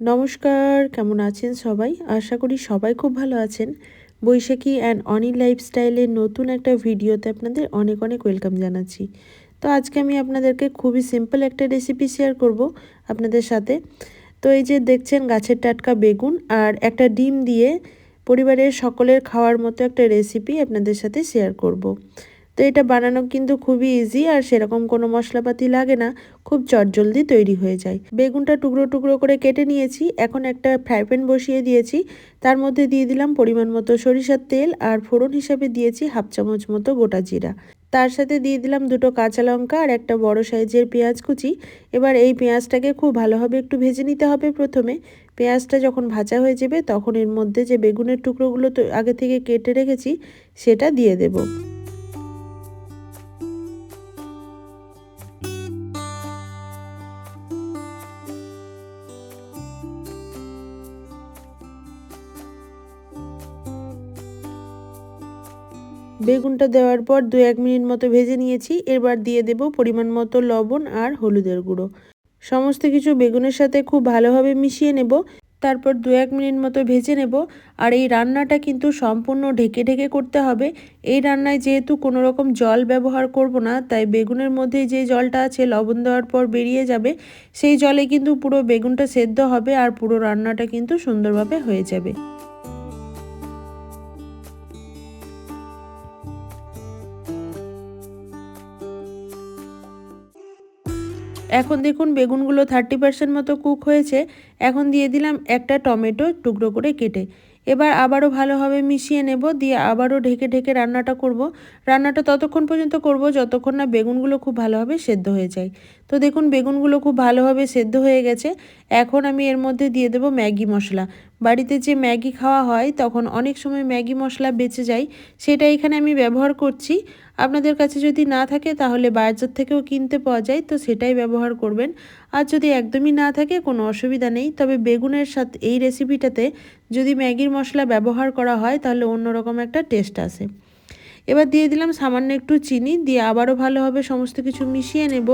নমস্কার, কেমন আছেন সবাই? আশা করি সবাই খুব ভালো আছেন। বৈশাখী অ্যান্ড অনি লাইফস্টাইলের নতুন একটা ভিডিওতে আপনাদের অনেক অনেক ওয়েলকাম জানাচ্ছি। তো আজকে আমি আপনাদেরকে খুবই সিম্পল একটা রেসিপি শেয়ার করব আপনাদের সাথে। তো এই যে দেখছেন গাছের টাটকা বেগুন আর একটা ডিম দিয়ে পরিবারের সকলের খাওয়ার মতো একটা রেসিপি আপনাদের সাথে শেয়ার করব। তো এটা বানানো কিন্তু খুবই ইজি আর সেরকম কোনো মশলাপাতি লাগে না, খুব চটজলদি তৈরি হয়ে যায়। বেগুনটা টুকরো টুকরো করে কেটে নিয়েছি, এখন একটা ফ্রাই প্যান বসিয়ে দিয়েছি। তার মধ্যে দিয়ে দিলাম পরিমাণ মতো সরিষার তেল আর ফোড়ন হিসাবে দিয়েছি হাফ চামচ মতো গোটা জিরা। তার সাথে দিয়ে দিলাম দুটো কাঁচা লঙ্কা আর একটা বড় সাইজের পেঁয়াজ কুচি। এবার এই পেঁয়াজটাকে খুব ভালোভাবে একটু ভেজে নিতে হবে প্রথমে। পেঁয়াজটা যখন ভাজা হয়ে যাবে তখন এর মধ্যে যে বেগুনের টুকরোগুলো তো আগে থেকে কেটে রেখেছি, সেটা দিয়ে দেবো। বেগুনটা দেওয়ার পর দু এক মিনিট মতো ভেজে নিয়েছি। এবার দিয়ে দেব পরিমাণ মতো লবণ আর হলুদের গুঁড়ো। সমস্ত কিছু বেগুনের সাথে খুব ভালোভাবে মিশিয়ে নেব। তারপর দু এক মিনিট মতো ভেজে নেব। আর এই রান্নাটা কিন্তু সম্পূর্ণ ঢেকে ঢেকে করতে হবে। এই রান্নায় যেহেতু কোনো রকম জল ব্যবহার করব না, তাই বেগুনের মধ্যে যে জলটা আছে, লবণ দেওয়ার পর বেরিয়ে যাবে, সেই জলে কিন্তু পুরো বেগুনটা সেদ্ধ হবে আর পুরো রান্নাটা কিন্তু সুন্দরভাবে হয়ে যাবে। এখন দেখুন বেগুনগুলো থার্টি পার্সেন্ট মতো কুক হয়েছে। এখন দিয়ে দিলাম একটা টমেটো টুকরো করে কেটে। এবার আবারও ভালোভাবে মিশিয়ে নেব, দিয়ে আবারও ঢেকে ঢেকে রান্নাটা করব। রান্নাটা ততক্ষণ পর্যন্ত করব যতক্ষণ না বেগুনগুলো খুব ভালোভাবে সেদ্ধ হয়ে যায়। তো দেখুন বেগুনগুলো খুব ভালোভাবে সেদ্ধ হয়ে গেছে। এখন আমি এর মধ্যে দিয়ে দেব ম্যাগি মশলা। বাড়িতে যে ম্যাগি খাওয়া হয়, তখন অনেক সময় ম্যাগি মশলা বেঁচে যায়, সেটা এখানে আমি ব্যবহার করছি। আপনাদের কাছে যদি না থাকে, তাহলে বাজার থেকেও কিনতে পাওয়া যায়, তো সেটাই ব্যবহার করবেন। আর যদি একদমই না থাকে, কোনো অসুবিধা নেই। তবে বেগুনের সাথে এই রেসিপিটাতে যদি ম্যাগির মশলা ব্যবহার করা হয়, তাহলে অন্যরকম একটা টেস্ট আসে এবার দিয়ে দিলাম সামান্য একটু চিনি, দিয়ে আবারও ভালোভাবে সমস্ত কিছু মিশিয়ে নেব।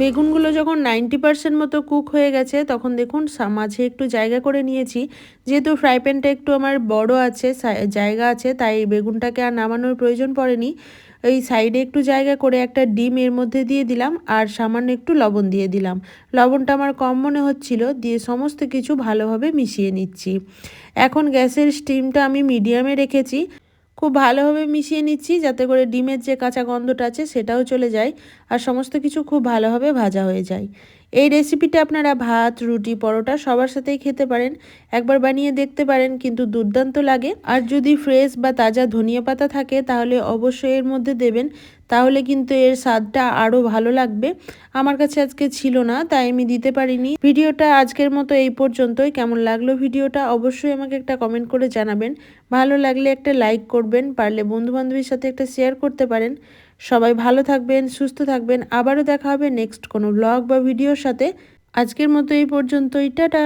বেগুনগুলো যখন নাইনটি পার্সেন্ট মতো কুক হয়ে গেছে, তখন দেখুন মাঝে একটু জায়গা করে নিয়েছি। যেহেতু ফ্রাই প্যানটা একটু আমার বড় আছে জায়গা আছে, তাই বেগুনটাকে আর নামানোর প্রয়োজন পড়েনি। এই সাইডে একটু জায়গা করে একটা ডিম এর মধ্যে দিয়ে দিলাম আর সামান্য একটু লবণ দিয়ে দিলাম। লবণটা আমার কম মনে হচ্ছিল, দিয়ে সমস্ত কিছু ভালোভাবে মিশিয়ে নিচ্ছি। এখন গ্যাসের স্টিমটা আমি মিডিয়ামে রেখেছি। খুব ভালোভাবে মিশিয়ে নিচ্ছি যাতে করে ডিমের যে কাঁচা গন্ধটা আছে সেটাও চলে যায়। আর সমস্ত কিছু খুব ভালোভাবে ভাজা হয়ে যায়। এই রেসিপিটা আপনারা ভাত, রুটি, পরোটা সবার সাথেই খেতে পারেন। একবার বানিয়ে দেখতে পারেন, কিন্তু দুর্দান্ত লাগে। আর যদি ফ্রেশ বা তাজা ধনিয়া পাতা থাকে, তাহলে অবশ্যই এর মধ্যে দেবেন। তাহলে কিন্তু এর স্বাদটা আরও ভালো লাগবে। আমার কাছে আজকে ছিল না, তাই আমি দিতে পারিনি। ভিডিওটা আজকের মতো এই পর্যন্তই। কেমন লাগল ভিডিওটা অবশ্যই আমাকে একটা কমেন্ট করে জানাবেন। ভালো লাগলে একটা লাইক করবেন, পারলে বন্ধুবান্ধবীর সাথে একটা শেয়ার করতে পারেন। সবাই ভালো থাকবেন, সুস্থ থাকবেন। আবারও দেখা হবে নেক্সট কোনো ব্লগ বা ভিডিওর সাথে। আজকের মতো এই পর্যন্তই। টাটা!